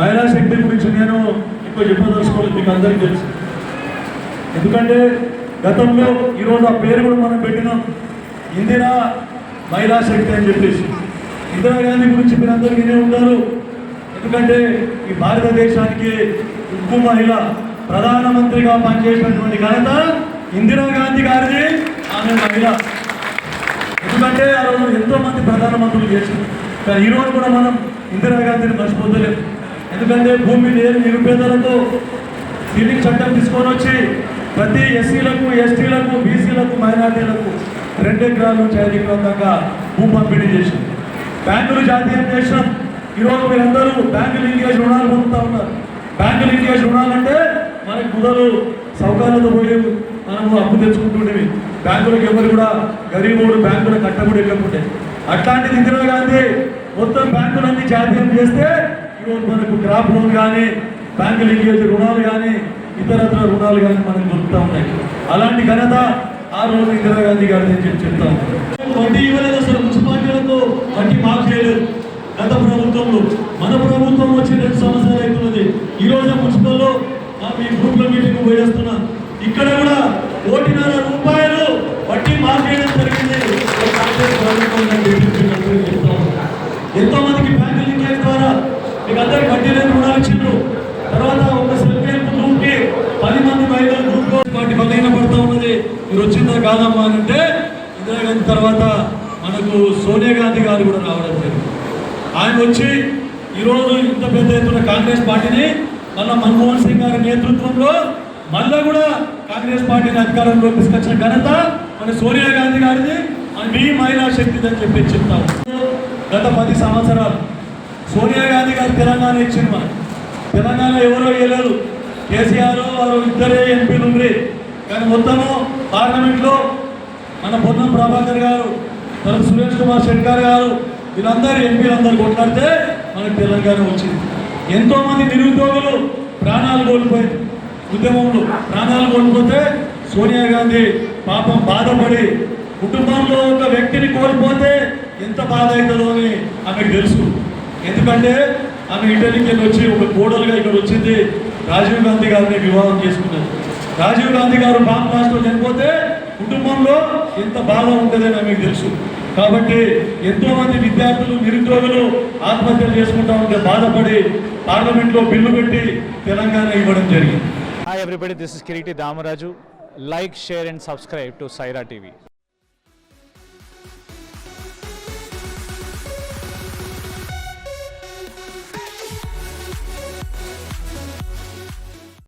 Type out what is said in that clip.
మహిళా శక్తి గురించి నేను ఎక్కువ చెప్పదలుచుకోలేదు మీకు అందరికీ తెలుసు. ఎందుకంటే గతంలో ఈరోజు ఆ పేరు కూడా మనం పెట్టినాం. ఇందిరా మహిళా శక్తి అని చెప్పేసి. ఇందిరాగాంధీ గురించి మీరు అందరికీ వినే ఉంటారు. ఎందుకంటే ఈ భారతదేశానికి ఉప్పు మహిళ ప్రధానమంత్రిగా పనిచేసినటువంటి ఘనత ఇందిరాగాంధీ గారిది ఆమె మహిళ. ఎందుకంటే ఆ రోజు ఎంతోమంది ప్రధానమంత్రులు చేశారు. కానీ ఈరోజు కూడా మనం ఇందిరాగాంధీని మర్చిపోతలేదు ఎందుకంటే భూమి లేని నిరుపేదలతో సీలింగ్ చట్టం తీసుకొని వచ్చి ప్రతి ఎస్సీలకు ఎస్టీలకు బీసీలకు మైనార్టీలకు రెండు ఎకరాలు నుంచి దాకా భూ పంపిణీ చేశాం బ్యాంకులు జాతీయం చేసినాం ఈరోజు మీరందరూ బ్యాంకు లింకేజ్ రుణాలు పొందుతా ఉన్నారు. బ్యాంకు లింకేజ్ రుణాలంటే మనకి మొదలు సౌకర్యాలతో పోయి మనము అప్పు తెచ్చుకుంటుండేవి. బ్యాంకులకు ఎవరు కూడా గరీబోడు బ్యాంకుల కట్టబడి వెళ్ళకుంటే అట్లాంటిది ఇందిరాగాంధీ మొత్తం బ్యాంకులన్నీ జాతీయం చేస్తే ఈరోజు మనకు క్రాప్ లోన్ కానీ బ్యాంకు లింకేజ్ రుణాలు కానీ ఇతరత్ర రుణాలు కానీ మనకు దొరుకుతూ ఉన్నాయి. అలాంటి ఘనత ఆ రోజు ఇందిరాగాంధీ గారి అని చెప్పి చెప్తాం వడ్డీ ఇవ్వలేదు అసలు మున్సిపాలిటీలతో వడ్డీ మాఫ్ చేయలేదు. గత ప్రభుత్వంలో మన ప్రభుత్వం వచ్చి రెండు సంవత్సరాలు అవుతున్నది. ఈ రోజు మున్సిపల్లో ఆ మీ గ్రూప్ల మీటింగ్ పోయేస్తున్నా. ఇక్కడ కూడా కోటిన్నర రూపాయలు వడ్డీ మాఫ్ చేయడం జరిగింది. ఎంతో మందికి బ్యాంకు లింకేజ్ ద్వారా మీకు అందరికి వడ్డీ లేని రుణాలు ఇచ్చిండ్రు తర్వాత ఒక సెల్ఫ్ హెల్ప్ గ్రూప్కి పది మంది మహిళలు గ్రూప్ వాటి బలహీన పడుతూ ఉన్నది వచ్చిందా కాదమ్మా అని అంటే ఇందిరాగాంధీ తర్వాత మనకు సోనియా గాంధీ గారు కూడా రావడం జరిగింది. ఆయన వచ్చి ఈరోజు ఇంత పెద్ద ఎత్తున కాంగ్రెస్ పార్టీని మళ్ళా మన్మోహన్ సింగ్ గారి నేతృత్వంలో మళ్ళా కూడా కాంగ్రెస్ పార్టీని అధికారంలో తీసుకొచ్చిన ఘనత మన సోనియా గాంధీ గారిది మన మీ మహిళా శక్తిది అని చెప్పి చెప్తాం గత పది సంవత్సరాలు సోనియా గాంధీ గారు తెలంగాణ ఇచ్చిన మనకు తెలంగాణ ఎవరో వేయలేదు కేసీఆర్ వారు ఇద్దరే ఎంపీలు ఉండ్రి కానీ మొత్తము పార్లమెంట్లో మన పొన్నం ప్రభాకర్ గారు తన సురేష్ కుమార్ శెట్కర్ గారు వీళ్ళందరూ ఎంపీలందరూ కొట్లాడితే మనకు తెలంగాణ వచ్చింది. ఎంతోమంది నిరుద్యోగులు ప్రాణాలు కోల్పోయింది ఉద్యమంలో ప్రాణాలు కోల్పోతే సోనియా గాంధీ పాపం బాధపడి కుటుంబంలో ఒక వ్యక్తిని కోల్పోతే ఎంత బాధ అవుతుందో అని ఆమెకు తెలుసు. ఎందుకంటే ఆమె ఇటలీకి వెళ్ళి వచ్చి ఒక కోడలుగా ఇక్కడ వచ్చింది రాజీవ్ గాంధీ గారిని వివాహం చేసుకున్నారు రాజీవ్ గాంధీ గారు బాంబ్ బ్లాస్ట్లో చనిపోతే కుటుంబంలో ఎంత బాధ ఉంటుందని మీకు తెలుసు. కాబట్టి ఎంతో మంది విద్యార్థులు నిరుద్యోగులు ఆత్మహత్యలు చేసుకుంటా ఉంటే బాధపడి పార్లమెంట్లో బిల్లు పెట్టి తెలంగాణ ఇవ్వడం జరిగింది. Hi everybody, this is Kiriti Damaraju. Like, share and subscribe to Saira